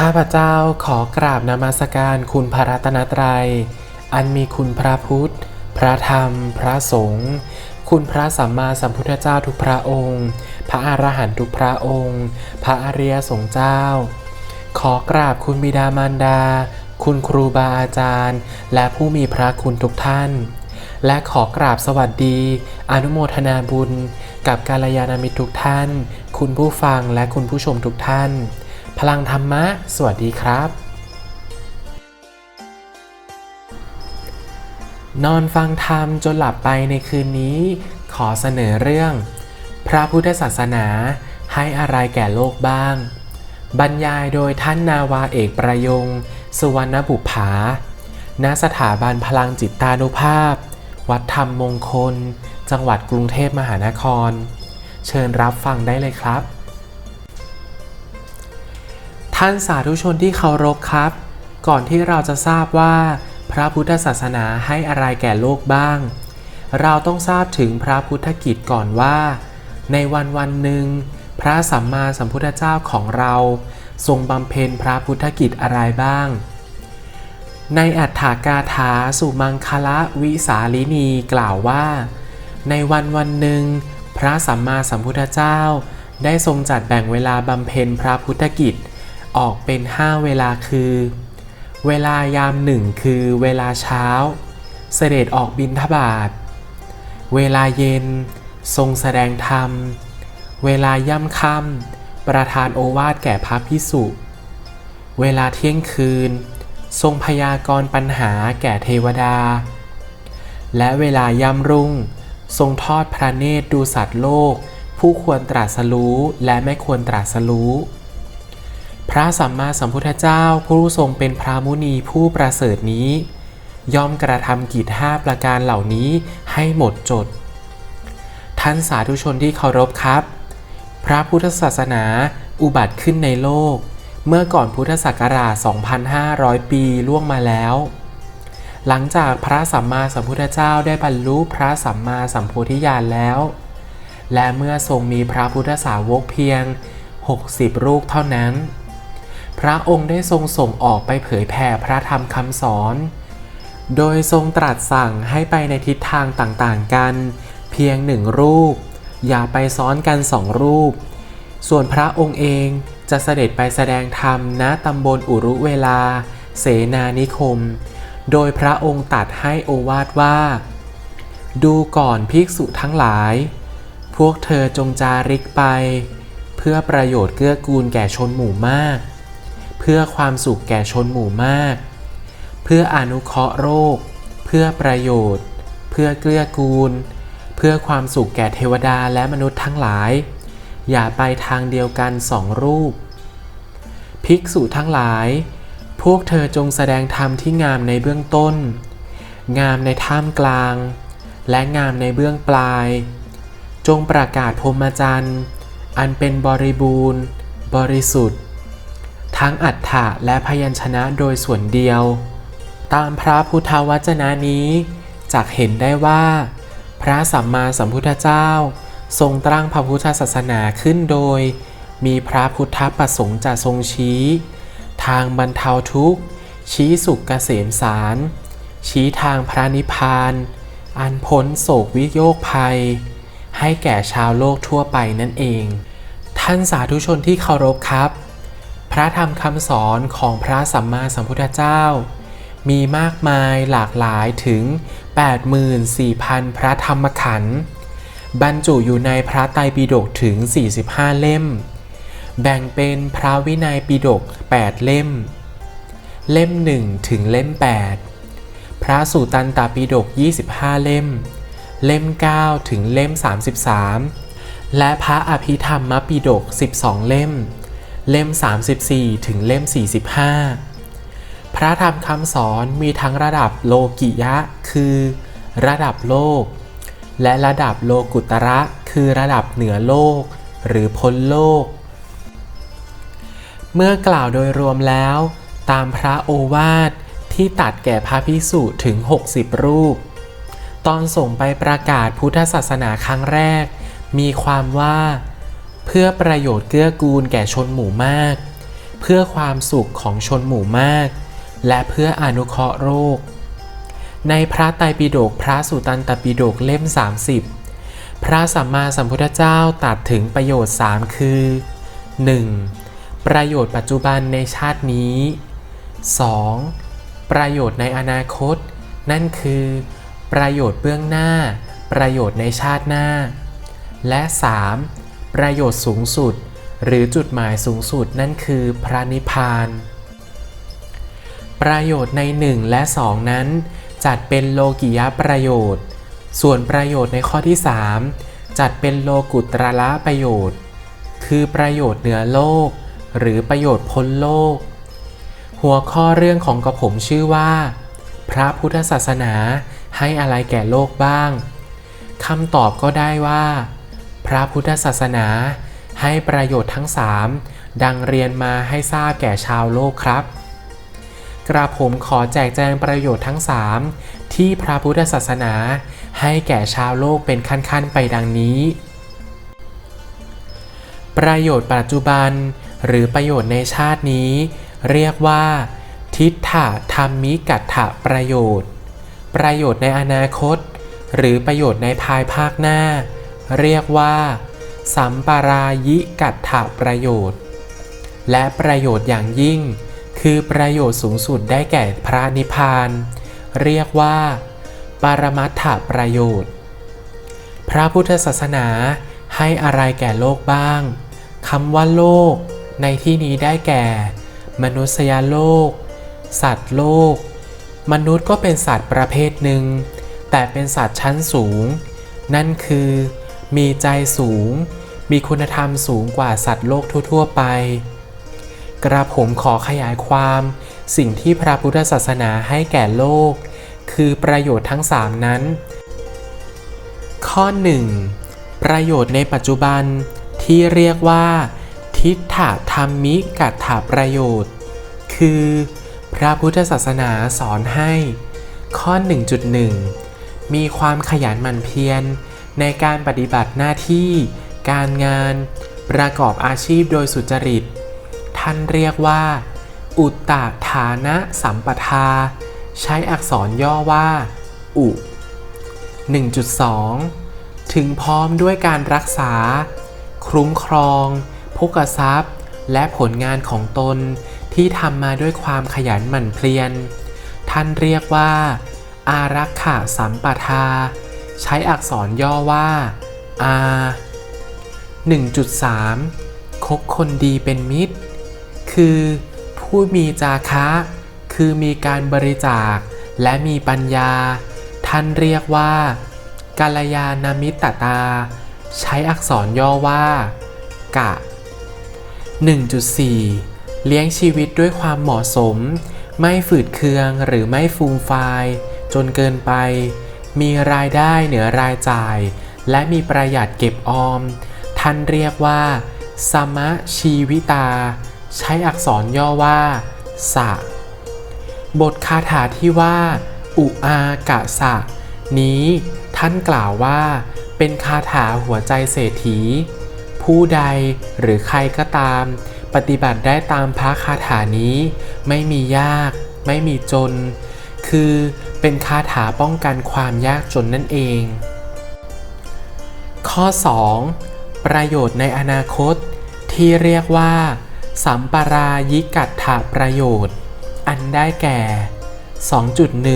ข้าพเจ้าขอกราบนมัสการคุณพระรัตนตรัย อันมีคุณพระพุทธ พระธรรม พระสงฆ์ คุณพระสัมมาสัมพุทธเจ้าทุกพระองค์ พระอรหันตุกพระองค์ พระอริยสงฆ์เจ้า ขอกราบคุณบิดามารดา คุณครูบาอาจารย์ และผู้มีพระคุณทุกท่าน และขอกราบสวัสดี อนุโมทนาบุญ กับกาลยานามิตรทุกท่าน คุณผู้ฟังและคุณผู้ชมทุกท่าน ลังธรรมะ สวัสดีครับ นอนฟังธรรมจนหลับไปในคืนนี้ ขอเสนอเรื่อง พระพุทธศาสนาให้อะไรแก่โลกบ้าง บรรยายโดยท่านนาวาเอกประยง สุวรรณบุภา ณ สถาบันพลังจิตตานุภาพ วัดธรรมมงคล จังหวัดกรุงเทพมหานคร เชิญรับฟังได้เลยครับ ท่านสาธุชนที่เคารพครับ ก่อนที่เราจะทราบว่า พระพุทธศาสนาให้อะไรแก่โลกบ้าง เราต้องทราบถึงพระพุทธกิจก่อนว่า ในวันวันหนึ่ง พระสัมมาสัมพุทธเจ้าของเรา ทรงบำเพ็ญพระพุทธกิจอะไรบ้าง ในอัฏฐากาถาสุมังคละวิสาลินีกล่าวว่า ในวันวันหนึ่ง พระสัมมาสัมพุทธเจ้า ได้ทรงจัดแบ่งเวลาบำเพ็ญพระพุทธกิจ ออกเป็นห้าเวลาคือ เวลายามหนึ่งคือเวลาเช้า เสด็จออกบิณฑบาตเวลาเย็น ทรงแสดงธรรม เวลาย่ำค่ำประทานโอวาทแก่พระพิสุเวลาเที่ยงคืน ทรงพยากรณ์ปัญหาแก่เทวดา และเวลาย่ำรุ่ง ทรงทอดพระเนตรดูสัตว์โลก ผู้ควรตรัสรู้และไม่ควรตรัสรู้ พระสัมมาสัมพุทธเจ้าผู้ทรงเป็นพระมุนีผู้ประเสริฐนี้ ย่อมกระทำกิจห้าประการเหล่านี้ให้หมดจด ท่านสาธุชนที่เคารพครับ พระพุทธศาสนาอุบัติขึ้นในโลก เมื่อก่อนพุทธศักราช 2,500 ปีล่วงมาแล้ว หลังจากพระสัมมาสัมพุทธเจ้าได้บรรลุพระสัมมาสัมโพธิญาณแล้ว และเมื่อทรงมีพระพุทธสาวกเพียง 60 รูปเท่านั้น พระองค์ได้ทรงส่งออกไปเผยแผ่พระธรรมคำสอน โดยทรงตรัสสั่งให้ไปในทิศทางต่างๆกัน เพียงหนึ่งรูป อย่าไปซ้อนกันสองรูป ส่วนพระองค์เองจะเสด็จไปแสดงธรรมณตำบลอุรุเวลา เสนานิคม โดยพระองค์ตัดให้โอวาทว่า ดูก่อนภิกษุทั้งหลาย พวกเธอจงจาริกไป เพื่อประโยชน์เกื้อกูลแก่ชนหมู่มาก พื่อความสุขแก่ชนหมู่มาก เพื่ออนุเคราะห์โรค เพื่อประโยชน์ เพื่อเกื้อกูล เพื่อความสุขแก่เทวดาและมนุษย์ทั้งหลาย อย่าไปทางเดียวกันสองรูป ภิกษุทั้งหลาย พวกเธอจงแสดงธรรมที่งามในเบื้องต้น งามในท่ามกลาง และงามในเบื้องปลาย จงประกาศพรมจรรย์อันเป็นบริบูรณ์ บริสุทธิ์ ทั้งอัฏฐะและพยัญชนะโดยส่วนเดียว ตามพระพุทธวจนะนี้จักเห็นได้ว่า พระสัมมาสัมพุทธเจ้า ทรงตั้งพระพุทธศาสนาขึ้นโดย มีพระพุทธประสงค์จะทรงชี้ ทางบรรเทาทุกข์ ชี้สุขเกษมสาร ชี้ทางพระนิพพาน อันพ้นโศกวิโยคภัย ให้แก่ชาวโลกทั่วไปนั่นเอง ท่านสาธุชนที่เคารพครับ พระธรรมคำสอนของพระสัมมาสัมพุทธเจ้า มีมากมายหลากหลายถึง 84,000 พระธรรมขันธ์บรรจุอยู่ในพระไตรปิฎกถึง 45 เล่ม แบ่งเป็นพระวินัยปิฎก8 เล่ม เล่ม 1 ถึงเล่ม 8 พระสุตันตปิฎก25 เล่ม เล่ม 9 ถึงเล่ม 33 และพระอภิธรรมปิฎก12 เล่ม เล่ม 34 ถึงเล่ม 45 พระธรรมคำสอนมีทั้งระดับโลกิยะ คือ ระดับโลก และระดับโลกุตระ คือระดับเหนือโลก หรือพ้นโลก เมื่อกล่าวโดยรวมแล้ว ตามพระโอวาทที่ตัดแก่พระพิสุถึง 60 รูป ตอนส่งไปประกาศพุทธศาสนาครั้งแรก มีความว่า เพื่อประโยชน์เกื้อกูลแก่ชนหมู่มาก เพื่อความสุขของชนหมู่มาก และเพื่ออนุเคราะห์โรค ในพระไตรปิฎกพระสุตันตปิฎกเล่ม 30 พระสัมมาสัมพุทธเจ้าตรัสถึงประโยชน์ 3 คือ 1. ประโยชน์ปัจจุบันในชาตินี้ 2. ประโยชน์ในอนาคต นั่นคือ ประโยชน์เบื้องหน้า ประโยชน์ในชาติหน้า และ 3. ประโยชน์สูงสุด หรือจุดหมายสูงสุดนั่นคือพระนิพพาน ประโยชน์ใน 1 และ 2 นั้น จัดเป็นโลกิยะประโยชน์ ส่วนประโยชน์ในข้อที่ 3 จัดเป็นโลกุตระละประโยชน์ คือประโยชน์เหนือโลก หรือประโยชน์พ้นโลก หัวข้อเรื่องของกระผมชื่อว่า พระพุทธศาสนาให้อะไรแก่โลกบ้างคำตอบก็ได้ว่า พระพุทธศาสนา ให้ประโยชน์ทั้งสามดังเรียนมาให้ทราบแก่ชาวโลกครับ กระผมขอแจกแจงประโยชน์ทั้งสามที่พระพุทธศาสนา ให้แก่ชาวโลกเป็นขั้นๆไปดังนี้ ประโยชน์ปัจจุบัน หรือประโยชน์ในชาตินี้ เรียกว่า ทิฏฐธรรมิกัตถะประโยชน์ ประโยชน์ในอนาคต หรือประโยชน์ในภายภาคหน้า เรียกว่า สัมปารายิกัตถประโยชน์ และประโยชน์อย่างยิ่ง คือประโยชน์สูงสุดได้แก่พระนิพพาน เรียกว่า ปรมัตถประโยชน์ พระพุทธศาสนาให้อะไรแก่โลกบ้างคำว่าโลก ในที่นี้ได้แก่ มนุษยโลก สัตว์โลก มนุษย์ก็เป็นสัตว์ประเภทหนึ่งแต่เป็นสัตว์ชั้นสูง นั่นคือ มีใจสูง มีคุณธรรมสูงกว่าสัตว์โลกทั่ว ๆ ไป กระผมขอขยายความสิ่งที่พระพุทธศาสนาให้แก่โลก คือประโยชน์ทั้งสามนั้น ข้อ 1. ประโยชน์ในปัจจุบันที่เรียกว่า ทิฏฐธรรมิกัตถาประโยชน์ คือ พระพุทธศาสนาสอนให้ ข้อ 1.1 มีความขยันหมั่นเพียร ในการปฏิบัติหน้าที่ การงาน ประกอบอาชีพโดยสุจริต ท่านเรียกว่า อุตตาฐานะสัมปทา ใช้อักษรย่อว่า อุ 1.2 ถึงพร้อมด้วยการรักษา คุ้มครองภกทรัพย์ และผลงานของตนที่ทำมาด้วยความขยันหมั่นเพียร ท่านเรียกว่า อารักขาสัมปทา ใช้อักษรย่อว่าอา1.3 คบคนดีเป็นมิตร คือ ผู้มีจาคะ คือมีการบริจาค และมีปัญญา ท่านเรียกว่ากาลยานามิตตตา ใช้อักษรย่อว่า กะ 1.4 เลี้ยงชีวิตด้วยความเหมาะสม ไม่ฝืดเคืองหรือไม่ฟูมฟาย จนเกินไป มีรายได้เหนือรายจ่าย และมีประหยัดเก็บออม ท่านเรียกว่า สมะชีวิตา ใช้อักษรย่อว่า สะ บทคาถาที่ว่า อุอากะสะ นี้ ท่านกล่าวว่า เป็นคาถาหัวใจเศรษฐี ผู้ใดหรือใครก็ตาม ปฏิบัติได้ตามพระคาถานี้ ไม่มียาก ไม่มีจน คือ เป็นคาถาป้องกันความยากจนนั่นเอง ข้อ 2. ประโยชน์ในอนาคต ที่เรียกว่า สัมปรายิกัตถะประโยชน์ อันได้แก่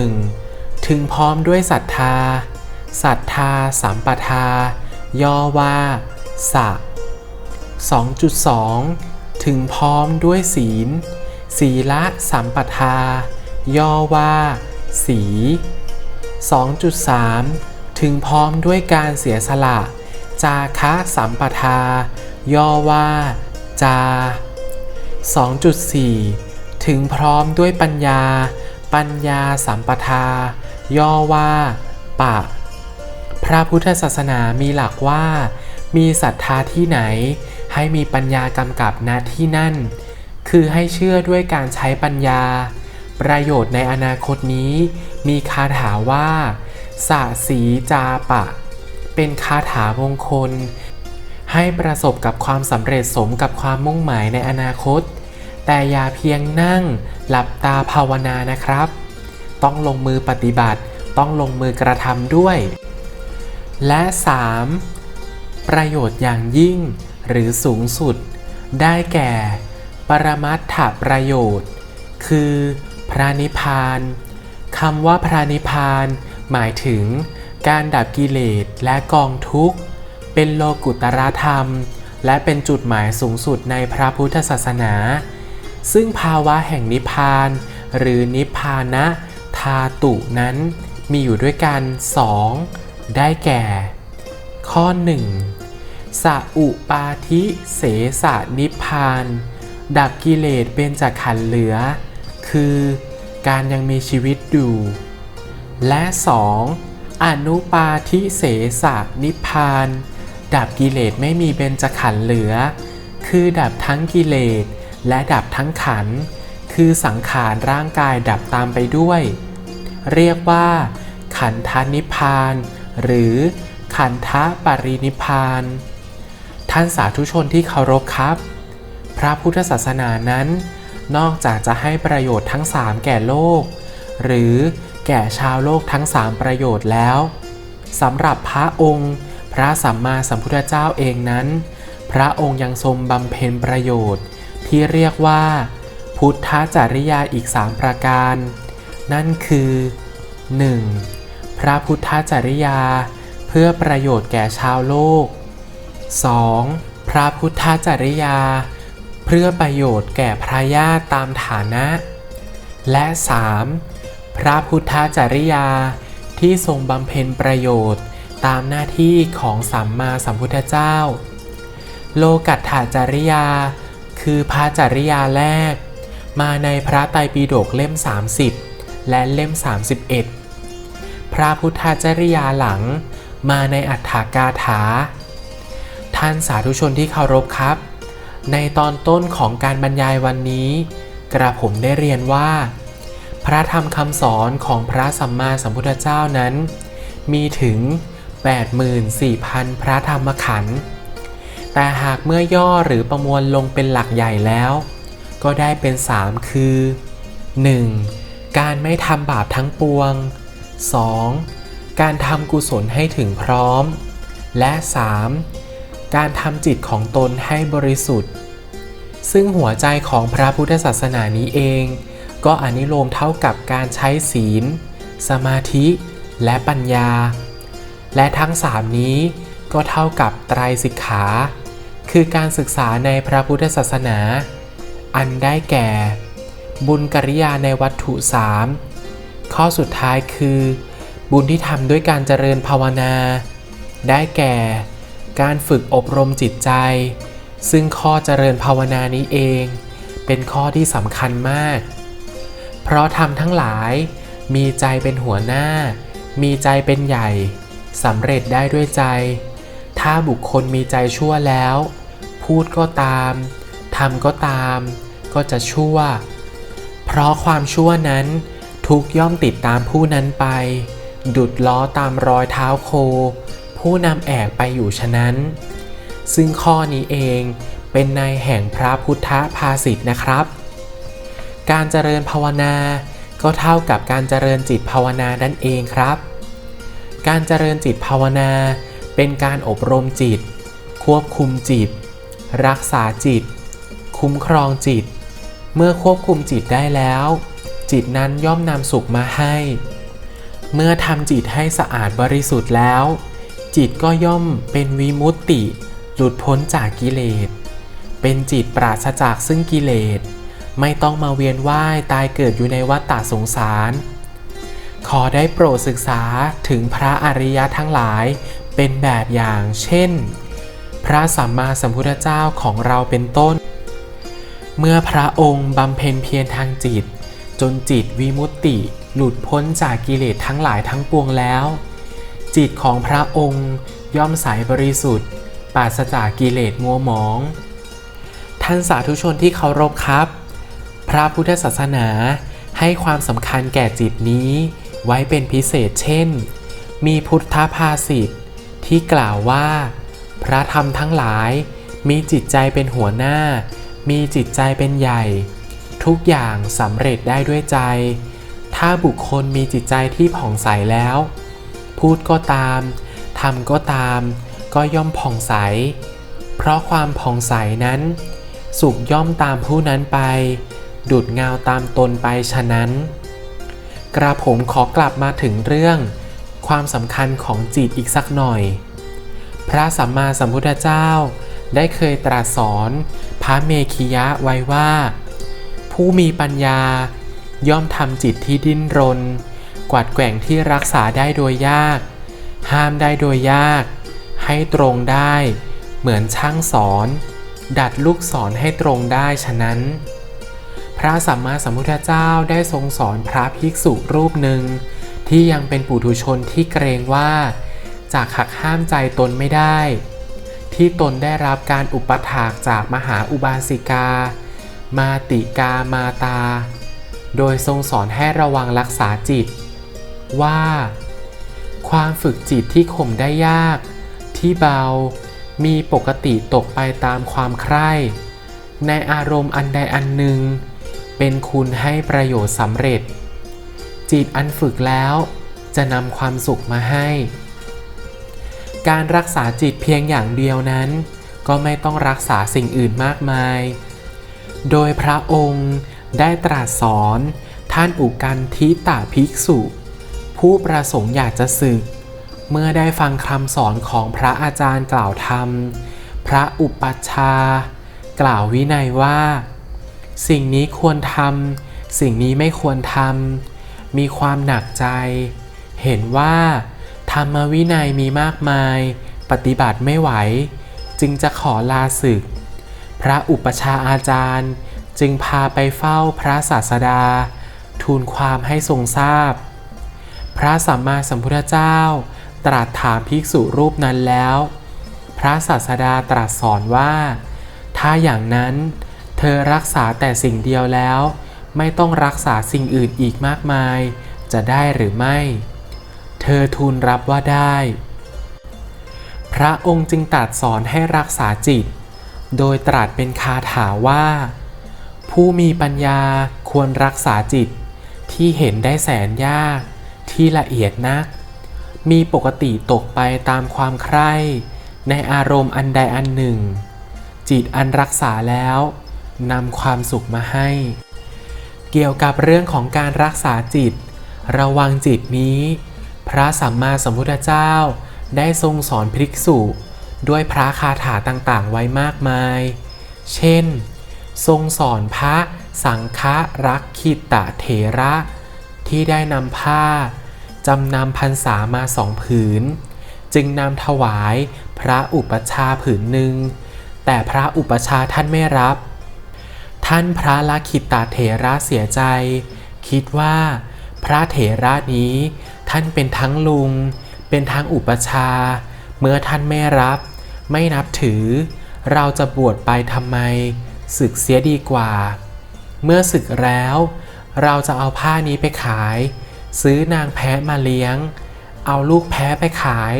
2.1 ถึงพร้อมด้วยศรัทธาศรัทธาสัมปทา ย่อว่าสะ 2.2 ถึงพร้อมด้วยศีล ศีละสัมปทา ย่อว่า สี 2.3 ถึงพร้อมด้วยการเสียสละ จาคะสัมปทา ย่อว่า จา 2.4 ถึงพร้อมด้วยปัญญา ปัญญาสัมปทา ย่อว่า ปะ พระพุทธศาสนามีหลักว่า มีศรัทธาที่ไหน ให้มีปัญญากำกับณที่นั่น คือให้เชื่อด้วยการใช้ปัญญา ประโยชน์ในอนาคตนี้ มีคาถาว่าสะสีจาปะ เป็นคาถามงคล ให้ประสบกับความสำเร็จสมกับความมุ่งหมายในอนาคต แต่อย่าเพียงนั่งหลับตาภาวนานะครับ ต้องลงมือปฏิบัติ ต้องลงมือกระทำด้วย และ 3. ประโยชน์อย่างยิ่ง หรือสูงสุด ได้แก่ ปรมัตถประโยชน์ คือ พระนิพพานคำว่าพระนิพพาน หมายถึง การดับกิเลสและกองทุกข์ เป็นโลกุตรธรรม และเป็นจุดหมายสูงสุดในพระพุทธศาสนา ซึ่งภาวะแห่งนิพพาน หรือนิพพานะธาตุนั้นมีอยู่ด้วยกันสองได้แก่ ข้อ 1. สัอุปาทิเสสนิพพาน ดับกิเลสเบญจขันเหลือ คือการยังมีชีวิตอยู่ และ 2. อนุปาทิเสสนิพพาน ดับกิเลสไม่มีเบญจขันธ์เหลือ คือดับทั้งกิเลสและดับทั้งขันธ์คือสังขารร่างกายดับตามไปด้วย เรียกว่า ขันธนิพพาน หรือขันธปรินิพพาน ท่านสาธุชนที่เคารพครับ พระพุทธศาสนานั้น นอกจากจะให้ประโยชน์ทั้ง 3 แก่โลก หรือแก่ชาวโลกทั้ง 3 ประโยชน์แล้วสำหรับพระองค์ พระสัมมาสัมพุทธเจ้าเองนั้น พระองค์ยังทรงบำเพ็ญประโยชน์ ที่เรียกว่า พุทธจริยาอีก 3 ประการ นั่นคือ 1. พระพุทธจริยา เพื่อประโยชน์แก่ชาวโลก 2. พระพุทธจริยา พื่อประโยชน์แก่พระญาติตามฐานะ และ 3. พระพุทธจริยาที่ทรงบำเพ็ญประโยชน์ตามหน้าที่ของสัมมาสัมพุทธเจ้า โลกัตถจริยา คือพระจริยาแรก มาในพระไตรปิฎกเล่ม 30 และเล่ม 31 พระพุทธจริยาหลัง มาในอัฏฐากาถา ท่านสาธุชนที่เคารพครับ ในตอนต้นของการบรรยายวันนี้ กระผมได้เรียนว่า พระธรรมคำสอนของพระสัมมาสัมพุทธเจ้านั้น มีถึง 84,000 พระธรรมขันธ์แต่หากเมื่อย่อหรือประมวลลงเป็นหลักใหญ่แล้ว ก็ได้เป็น 3 คือ 1. การไม่ทำบาปทั้งปวง 2. การทำกุศลให้ถึงพร้อม และ 3. การทำจิตของตนให้บริสุทธิ์ ซึ่งหัวใจของพระพุทธศาสนานี้เอง ก็อนิโลมเท่ากับการใช้ศีล สมาธิและปัญญา และทั้งสามนี้ก็เท่ากับไตรสิกขา คือการศึกษาในพระพุทธศาสนา อันได้แก่ บุญกิริยาในวัตถุสามข้อสุดท้ายคือ บุญที่ทำด้วยการเจริญภาวนา ได้แก่ การฝึกอบรมจิตใจ ซึ่งข้อเจริญภาวนานี้เอง เป็นข้อที่สำคัญมาก เพราะทำทั้งหลาย มีใจเป็นหัวหน้า มีใจเป็นใหญ่สำเร็จได้ด้วยใจ ถ้าบุคคลมีใจชั่วแล้ว พูดก็ตามทำก็ตาม ก็จะชั่ว เพราะความชั่วนั้น ทุกย่อมติดตามผู้นั้นไป ดุดล้อตามรอยเท้าโค ผู้นำแอกไปอยู่ฉะนั้น ซึ่งข้อนี้เองเป็นในแห่งพระพุทธภาษิตนะครับ การเจริญภาวนาก็เท่ากับการเจริญจิตภาวนานั่นเองครับ การเจริญจิตภาวนาเป็นการอบรมจิต ควบคุมจิต รักษาจิต คุ้มครองจิต เมื่อควบคุมจิตได้แล้ว จิตนั้นย่อมนำสุขมาให้ เมื่อทำจิตให้สะอาดบริสุทธิ์แล้ว จิตก็ย่อมเป็นวิมุตติ หลุดพ้นจากกิเลส เป็นจิตปราศจากซึ่งกิเลส ไม่ต้องมาเวียนว่ายตายเกิดอยู่ในวัฏฏะสงสาร ขอได้โปรดศึกษาถึงพระอริยะทั้งหลายเป็นแบบอย่างเช่น พระสัมมาสัมพุทธเจ้าของเราเป็นต้น เมื่อพระองค์บำเพ็ญเพียรทางจิต จนจิตวิมุตติ หลุดพ้นจากกิเลสทั้งหลายทั้งปวงแล้ว จิตของพระองค์ย่อมใสบริสุทธิ์ปราศจากกิเลสมัวหมอง ท่านสาธุชนที่เคารพครับ พระพุทธศาสนาให้ความสำคัญแก่จิตนี้ไว้เป็นพิเศษเช่น มีพุทธภาษิตที่กล่าวว่า พระธรรมทั้งหลาย มีจิตใจเป็นหัวหน้า มีจิตใจเป็นใหญ่ ทุกอย่างสำเร็จได้ด้วยใจ ถ้าบุคคลมีจิตใจที่ผ่องใสแล้ว พูดก็ตามทำก็ตาม ก็ย่อมผ่องใส เพราะความผ่องใสนั้น สุขย่อมตามผู้นั้นไป ดุดเงาตามตนไปฉะนั้น กระผมขอกลับมาถึงเรื่อง ความสำคัญของจิตอีกสักหน่อย พระสัมมาสัมพุทธเจ้าได้เคยตรัสสอนพระเมขียะไว้ว่า ผู้มีปัญญาย่อมทำจิตที่ดิ้นรน กวัดแกว่งที่รักษาได้โดยยาก ห้ามได้โดยยาก ให้ตรงได้ เหมือนช่างสอน ดัดลูกศรให้ตรงได้ฉะนั้น พระสัมมาสัมพุทธเจ้าได้ทรงสอนพระภิกษุรูปหนึ่ง ที่ยังเป็นปุถุชนที่เกรงว่าจากหักห้ามใจตนไม่ได้ ที่ตนได้รับการอุปถากจากมหาอุบาสิกา มาติกามาตา โดยทรงสอนให้ระวังรักษาจิต ว่า ความฝึกจิตที่ข่มได้ยาก ที่เบา มีปกติตกไปตามความใคร่ในอารมณ์อันใดอันหนึ่ง เป็นคุณให้ประโยชน์สำเร็จ จิตอันฝึกแล้วจะนำความสุขมาให้ การรักษาจิตเพียงอย่างเดียวนั้น ก็ไม่ต้องรักษาสิ่งอื่นมากมาย โดยพระองค์ได้ตรัสสอนท่านอุกันทิตาภิกษุ ผู้ประสงค์อยากจะศึก เมื่อได้ฟังคำสอนของพระอาจารย์กล่าวธรรม พระอุปัชฌากล่าววินัยว่า สิ่งนี้ควรทำสิ่งนี้ไม่ควรทำมีความหนักใจ เห็นว่า ธรรมวินัยมีมากมาย ปฏิบัติไม่ไหว จึงจะขอลาศึก พระอุปชาอาจารย์จึงพาไปเฝ้าพระศาสดา ทูลความให้ทรงทราบพ พระสัมมาสัมพุทธเจ้า ตรัสถามภิกษุรูปนั้นแล้ว พระศาสดาตรัสสอนว่า ถ้าอย่างนั้น เธอรักษาแต่สิ่งเดียวแล้ว ไม่ต้องรักษาสิ่งอื่นอีกมากมาย จะได้หรือไม่ เธอทูลรับว่าได้ พระองค์จึงตรัสสอนให้รักษาจิต โดยตรัสเป็นคาถาว่า ผู้มีปัญญาควรรักษาจิตที่เห็นได้แสนยาก ที่ละเอียดนัก มีปกติตกไปตามความใคร่ ในอารมณ์อันใดอันหนึ่ง จิตอันรักษาแล้วนำความสุขมาให้ เกี่ยวกับเรื่องของการรักษาจิต ระวังจิตนี้ พระสัมมาสัมพุทธเจ้าได้ทรงสอนภิกษุ ด้วยพระคาถาต่างๆ ไว้มากมาย เช่น ทรงสอนพระสังฆรักขิตะเถระ ที่ได้นำผ้า จำนำพรรษามาสองผืน จึงนำถวายพระอุปชาผืนหนึ่ง แต่พระอุปชาท่านไม่รับ ท่านพระลักขิตาเถระเสียใจ คิดว่า พระเถระนี้ท่านเป็นทั้งลุง เป็นทั้งอุปชา เมื่อท่านไม่รับ ไม่นับถือ เราจะบวชไปทำไม ศึกเสียดีกว่า เมื่อศึกแล้ว เราจะเอาผ้านี้ไปขาย ซื้อนางแพ้มาเลี้ยง เอาลูกแพ้ไปขาย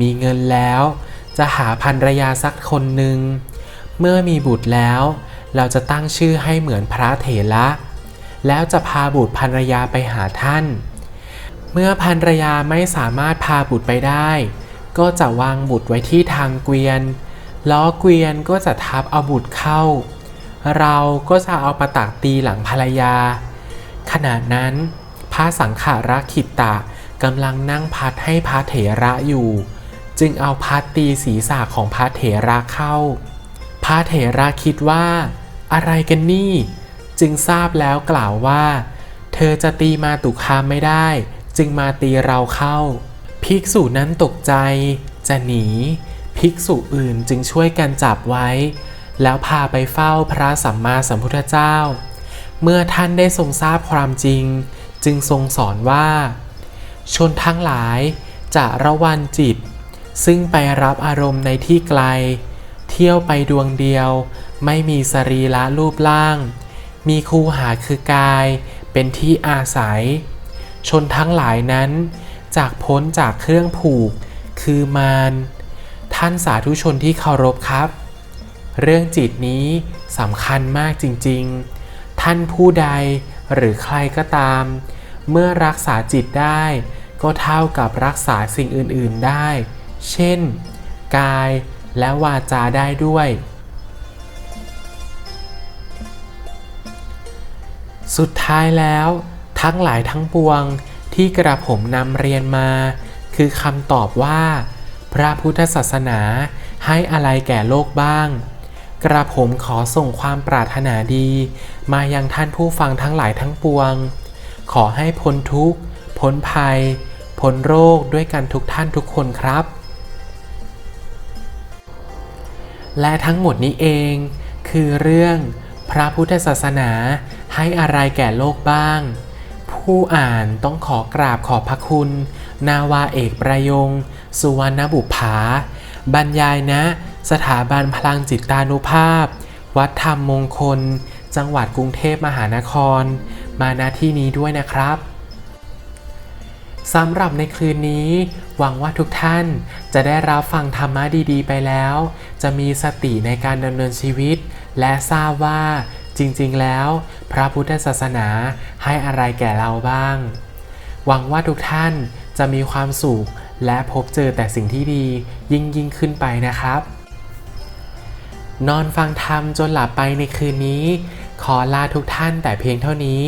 มีเงินแล้วจะหาภรรยาสักคนหนึ่ง เมื่อมีบุตรแล้ว เราจะตั้งชื่อให้เหมือนพระเถระ แล้วจะพาบุตรภรรยาไปหาท่าน เมื่อภรรยาไม่สามารถพาบุตรไปได้ ก็จะวางบุตรไว้ที่ทางเกวียน ล้อเกวียนก็จะทับเอาบุตรเข้า เราก็จะเอาประตักตีหลังภรรยา ขณะนั้น ระสังขารขิตะกำลังนั่งพัดให้พระเถระอยู่ จึงเอาพัดตีศีรษะของพระเถระเข้า พระเถระคิดว่า อะไรกันนี่ จึงทราบแล้วกล่าวว่า เธอจะตีมาตุคามไม่ได้ จึงมาตีเราเข้า ภิกษุนั้นตกใจ จะหนี ภิกษุอื่นจึงช่วยกันจับไว้ แล้วพาไปเฝ้าพระสัมมาสัมพุทธเจ้า เมื่อท่านได้ทรงทราบความจริง จึงทรงสอนว่า ชนทั้งหลายจะระวันจิต ซึ่งไปรับอารมณ์ในที่ไกล เที่ยวไปดวงเดียว ไม่มีสรีระรูปร่าง มีคูหาคือกาย เป็นที่อาศัย ชนทั้งหลายนั้นจากพ้นจากเครื่องผูก คือมารท่านสาธุชนที่เคารพครับ เรื่องจิตนี้สำคัญมากจริง ๆ ท่านผู้ใด หรือใครก็ตาม เมื่อรักษาจิตได้ ก็เท่ากับรักษาสิ่งอื่น ๆได้ เช่น กายและวาจาได้ด้วย สุดท้ายแล้ว ทั้งหลายทั้งปวงที่กระผมนำเรียนมา คือคำตอบว่า พระพุทธศาสนาให้อะไรแก่โลกบ้าง กระผมขอส่งความปรารถนาดี มายังท่านผู้ฟังทั้งหลายทั้งปวง ขอให้พ้นทุกข์ พ้นภัย พ้นโรคด้วยกันทุกท่านทุกคนครับ และทั้งหมดนี้เอง คือเรื่องพระพุทธศาสนาให้อะไรแก่โลกบ้าง ผู้อ่านต้องขอกราบขอบพระคุณ นาวาเอกประยง สุวรรณบุภาบรรยายณสถาบันพลังจิตตานุภาพ วัดธรรมมงคล จังหวัดกรุงเทพมหานคร มาณที่นี้ด้วยนะครับสำหรับในคืนนี้ หวังว่าทุกท่านจะได้รับฟังธรรมะดีๆ ไปแล้ว จะมีสติในการดำเนินชีวิต และทราบว่าจริงๆ แล้ว พระพุทธศาสนาให้อะไรแก่เราบ้าง หวังว่าทุกท่านจะมีความสุข และพบเจอแต่สิ่งที่ดียิ่งยิ่งขึ้นไปนะครับ นอนฟังธรรมจนหลับไปในคืนนี้ ขอลาทุกท่านแต่เพียงเท่านี้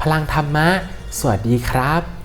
พลังธรรมะ สวัสดีครับ